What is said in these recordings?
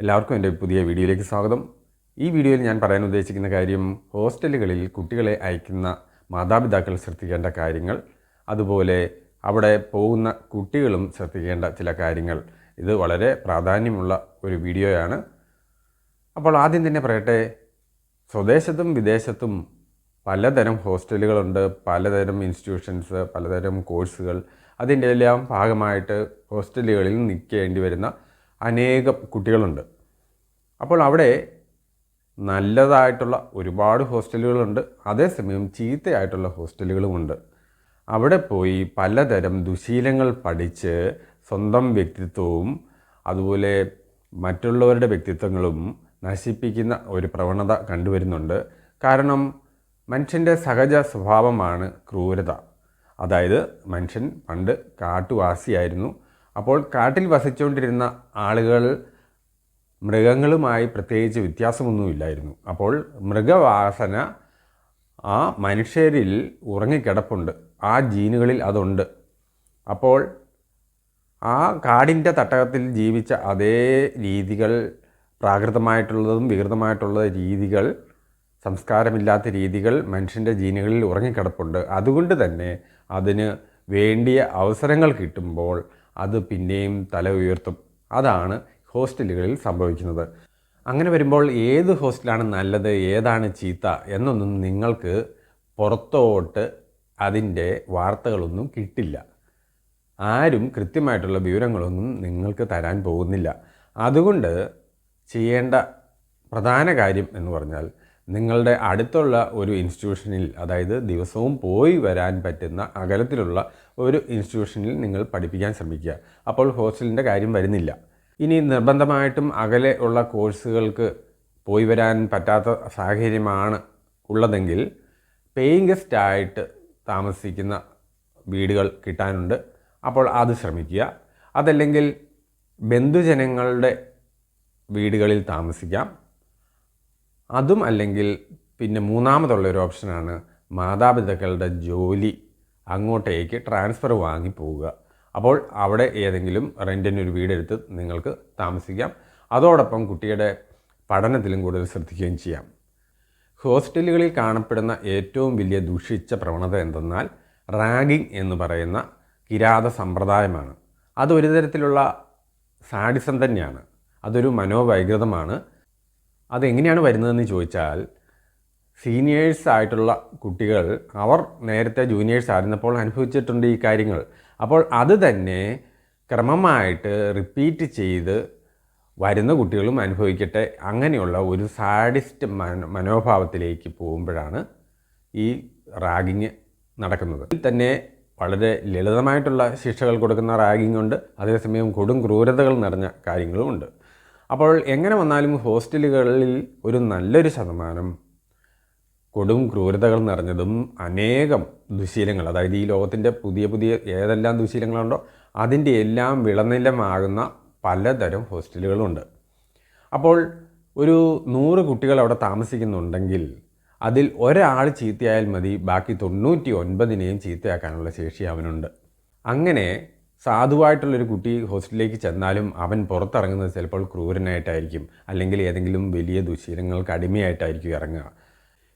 എല്ലാവർക്കും എന്റെ പുതിയ വീഡിയോയിലേക്ക് സ്വാഗതം. ഈ വീഡിയോയിൽ ഞാൻ പറയാൻ ഉദ്ദേശിക്കുന്ന കാര്യം ഹോസ്റ്റലുകളിൽ കുട്ടികളെ അയക്കുന്ന മാതാപിതാക്കൾ ശ്രദ്ധിക്കേണ്ട കാര്യങ്ങൾ അതുപോലെ അവിടെ പോകുന്ന കുട്ടികളും ശ്രദ്ധിക്കേണ്ട ചില കാര്യങ്ങൾ. ഇത് വളരെ പ്രാധാന്യമുള്ള ഒരു വീഡിയോയാണ്. അപ്പോൾ ആദ്യം തന്നെ പറയട്ടെ സ്വദേശത്തും വിദേശത്തും പലതരം ഹോസ്റ്റലുകളുണ്ട് പലതരം ഇൻസ്റ്റിറ്റ്യൂഷൻസ് പലതരം കോഴ്സുകൾ. അതിന്റെ എല്ലാം ഭാഗമായിട്ട് ഹോസ്റ്റലുകളിൽ നിൽക്കേണ്ടി വരുന്ന അനേകം കുട്ടികളുണ്ട്. അപ്പോൾ അവിടെ നല്ലതായിട്ടുള്ള ഒരുപാട് ഹോസ്റ്റലുകളുണ്ട്. അതേസമയം ചീത്തയായിട്ടുള്ള ഹോസ്റ്റലുകളുമുണ്ട്. അവിടെ പോയി പലതരം ദുശീലങ്ങൾ പഠിച്ച് സ്വന്തം വ്യക്തിത്വവും അതുപോലെ മറ്റുള്ളവരുടെ വ്യക്തിത്വങ്ങളും നശിപ്പിക്കുന്ന ഒരു പ്രവണത കണ്ടുവരുന്നുണ്ട്. കാരണം മനുഷ്യന്റെ സഹജ സ്വഭാവമാണ് ക്രൂരത. അതായത് മനുഷ്യൻ പണ്ട് കാട്ടുവാസിയായിരുന്നു. അപ്പോൾ കാട്ടിൽ വസിച്ചുകൊണ്ടിരുന്ന ആളുകൾ മൃഗങ്ങളുമായി പ്രത്യേകിച്ച് വ്യത്യാസമൊന്നുമില്ലായിരുന്നു. അപ്പോൾ മൃഗവാസന ആ മനുഷ്യരിൽ ഉറങ്ങിക്കിടപ്പുണ്ട്. ആ ജീനുകളിൽ അതുണ്ട്. അപ്പോൾ ആ കാടിന്റെ തട്ടകത്തിൽ ജീവിച്ച അതേ രീതികൾ പ്രാകൃതമായിട്ടുള്ളതും വികൃതമായിട്ടുള്ള രീതികൾ സംസ്കാരമില്ലാത്ത രീതികൾ മനുഷ്യന്റെ ജീനുകളിൽ ഉറങ്ങിക്കിടപ്പുണ്ട്. അതുകൊണ്ട് തന്നെ അതിന് വേണ്ടിയ അവസരങ്ങൾ കിട്ടുമ്പോൾ അത് പിന്നെയും തല ഉയർത്തും. അതാണ് ഹോസ്റ്റലുകളിൽ സംഭവിക്കുന്നത്. അങ്ങനെ വരുമ്പോൾ ഏത് ഹോസ്റ്റലാണ് നല്ലത് ഏതാണ് ചീത്ത എന്നൊന്നും നിങ്ങൾക്ക് പുറത്തോട്ട് അതിന്റെ വാർത്തകളൊന്നും കിട്ടില്ല. ആരും കൃത്യമായിട്ടുള്ള വിവരങ്ങളൊന്നും നിങ്ങൾക്ക് തരാൻ പോകുന്നില്ല. അതുകൊണ്ട് ചെയ്യേണ്ട പ്രധാന കാര്യം എന്ന് പറഞ്ഞാൽ നിങ്ങളുടെ അടുത്തുള്ള ഒരു ഇൻസ്റ്റിറ്റ്യൂഷനിൽ അതായത് ദിവസവും പോയി വരാൻ പറ്റുന്ന അകലത്തിലുള്ള ഒരു ഇൻസ്റ്റിറ്റ്യൂഷനിൽ നിങ്ങൾ പഠിപ്പിക്കാൻ ശ്രമിക്കുക. അപ്പോൾ ഹോസ്റ്റലിന്റെ കാര്യം വരുന്നില്ല. ഇനി നിർബന്ധമായിട്ടും അകലെ ഉള്ള കോഴ്സുകൾക്ക് പോയി വരാൻ പറ്റാത്ത സാഹചര്യമാണ് ഉള്ളതെങ്കിൽ പേയിങ് ഗസ്റ്റ് ആയിട്ട് താമസിക്കുന്ന വീടുകൾ കിട്ടാനുണ്ട്. അപ്പോൾ അത് ശ്രമിക്കുക. അതല്ലെങ്കിൽ ബന്ധുജനങ്ങളുടെ വീടുകളിൽ താമസിക്കാം. അതും അല്ലെങ്കിൽ പിന്നെ മൂന്നാമതുള്ള ഒരു ഓപ്ഷനാണ് മാതാപിതാക്കളുടെ ജോലി. അങ്ങോട്ടേക്ക് ട്രാൻസ്ഫർ വാങ്ങി പോവുക അപ്പോൾ അവിടെ ഏതെങ്കിലും റെന്റിനൊരു വീടെടുത്ത് നിങ്ങൾക്ക് താമസിക്കാം. അതോടൊപ്പം കുട്ടിയുടെ പഠനത്തിലും കൂടുതൽ ശ്രദ്ധിക്കുകയും ചെയ്യാം. ഹോസ്റ്റലുകളിൽ കാണപ്പെടുന്ന ഏറ്റവും വലിയ ദുഷിച്ച പ്രവണത എന്തെന്നാൽ റാഗിംഗ് എന്ന് പറയുന്ന കിരാത സമ്പ്രദായമാണ്. അത് ഒരു തരത്തിലുള്ള സാഡിസം തന്നെയാണ്. അതൊരു മനോവൈകൃതമാണ്. അതെങ്ങനെയാണ് വരുന്നതെന്ന് ചോദിച്ചാൽ സീനിയേഴ്സ് ആയിട്ടുള്ള കുട്ടികൾ അവർ നേരത്തെ ജൂനിയേഴ്സ് ആയിരുന്നപ്പോൾ അനുഭവിച്ചിട്ടുണ്ട് ഈ കാര്യങ്ങൾ. അപ്പോൾ അത് തന്നെ ക്രമമായിട്ട് റിപ്പീറ്റ് ചെയ്ത് വരുന്ന കുട്ടികളും അനുഭവിക്കട്ടെ. അങ്ങനെയുള്ള ഒരു സാഡിസ്റ്റ് മനോഭാവത്തിലേക്ക് പോകുമ്പോഴാണ് ഈ റാഗിങ് നടക്കുന്നത്. ഇതിൽ തന്നെ വളരെ ലളിതമായിട്ടുള്ള ശിക്ഷകൾ കൊടുക്കുന്ന റാഗിംഗ് ഉണ്ട്. അതേസമയം കൊടും ക്രൂരതകൾ നിറഞ്ഞ കാര്യങ്ങളും ഉണ്ട്. അപ്പോൾ എങ്ങനെ വന്നാലും ഹോസ്റ്റലുകളിൽ ഒരു നല്ലൊരു ശതമാനം കൊടും ക്രൂരതകൾ നിറഞ്ഞതും അനേകം ദുശീലങ്ങൾ അതായത് ഈ ലോകത്തിന്റെ പുതിയ പുതിയ ഏതെല്ലാം ദുശീലങ്ങളുണ്ടോ അതിന്റെ എല്ലാം വിളനിലമാകുന്ന പലതരം ഹോസ്റ്റലുകളുണ്ട്. അപ്പോൾ ഒരു നൂറ് കുട്ടികൾ അവിടെ താമസിക്കുന്നുണ്ടെങ്കിൽ അതിൽ ഒരാൾ ചീത്തയായാൽ മതി ബാക്കി തൊണ്ണൂറ്റി ഒൻപതിനെയും ചീത്തയാക്കാനുള്ള ശേഷി അവനുണ്ട്. അങ്ങനെ സാധുവായിട്ടുള്ളൊരു കുട്ടി ഹോസ്റ്റലിലേക്ക് ചെന്നാലും അവൻ പുറത്തിറങ്ങുന്നത് ചിലപ്പോൾ ക്രൂരനായിട്ടായിരിക്കും. അല്ലെങ്കിൽ ഏതെങ്കിലും വലിയ ദുശീലങ്ങൾക്ക് അടിമയായിട്ടായിരിക്കും ഇറങ്ങുക.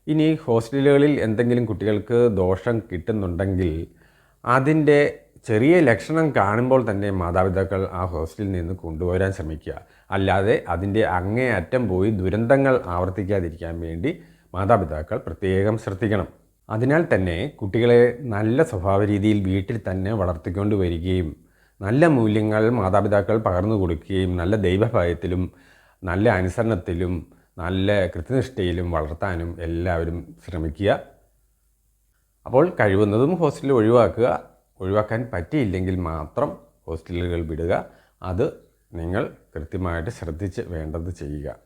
ഇനി ഹോസ്റ്റലുകളിൽ എന്തെങ്കിലും കുട്ടികൾക്ക് ദോഷം കിട്ടുന്നുണ്ടെങ്കിൽ അതിന്റെ ചെറിയ ലക്ഷണം കാണുമ്പോൾ തന്നെ മാതാപിതാക്കൾ ആ ഹോസ്റ്റലിൽ നിന്ന് കൊണ്ടുവരാൻ ശ്രമിക്കുക. അല്ലാതെ അതിന്റെ അങ്ങേയറ്റം പോയി ദുരന്തങ്ങൾ ആവർത്തിക്കാതിരിക്കാൻ വേണ്ടി മാതാപിതാക്കൾ പ്രത്യേകം ശ്രദ്ധിക്കണം. അതിനാൽ തന്നെ കുട്ടികളെ നല്ല സ്വഭാവ രീതിയിൽ വീട്ടിൽ തന്നെ വളർത്തിക്കൊണ്ട് വരികയും നല്ല മൂല്യങ്ങൾ മാതാപിതാക്കൾ പകർന്നു കൊടുക്കുകയും നല്ല ദൈവഭയത്തിലും നല്ല അനുസരണത്തിലും നല്ല കൃത്യനിഷ്ഠയിലും വളർത്താനും എല്ലാവരും ശ്രമിക്കുക. അപ്പോൾ കഴിവുന്നതും ഹോസ്റ്റലിൽ ഒഴിവാക്കുക. ഒഴിവാക്കാൻ പറ്റിയില്ലെങ്കിൽ മാത്രം ഹോസ്റ്റലുകൾ വിടുക. അത് നിങ്ങൾ കൃത്യമായിട്ട് ശ്രദ്ധിച്ച് വേണ്ടത് ചെയ്യുക.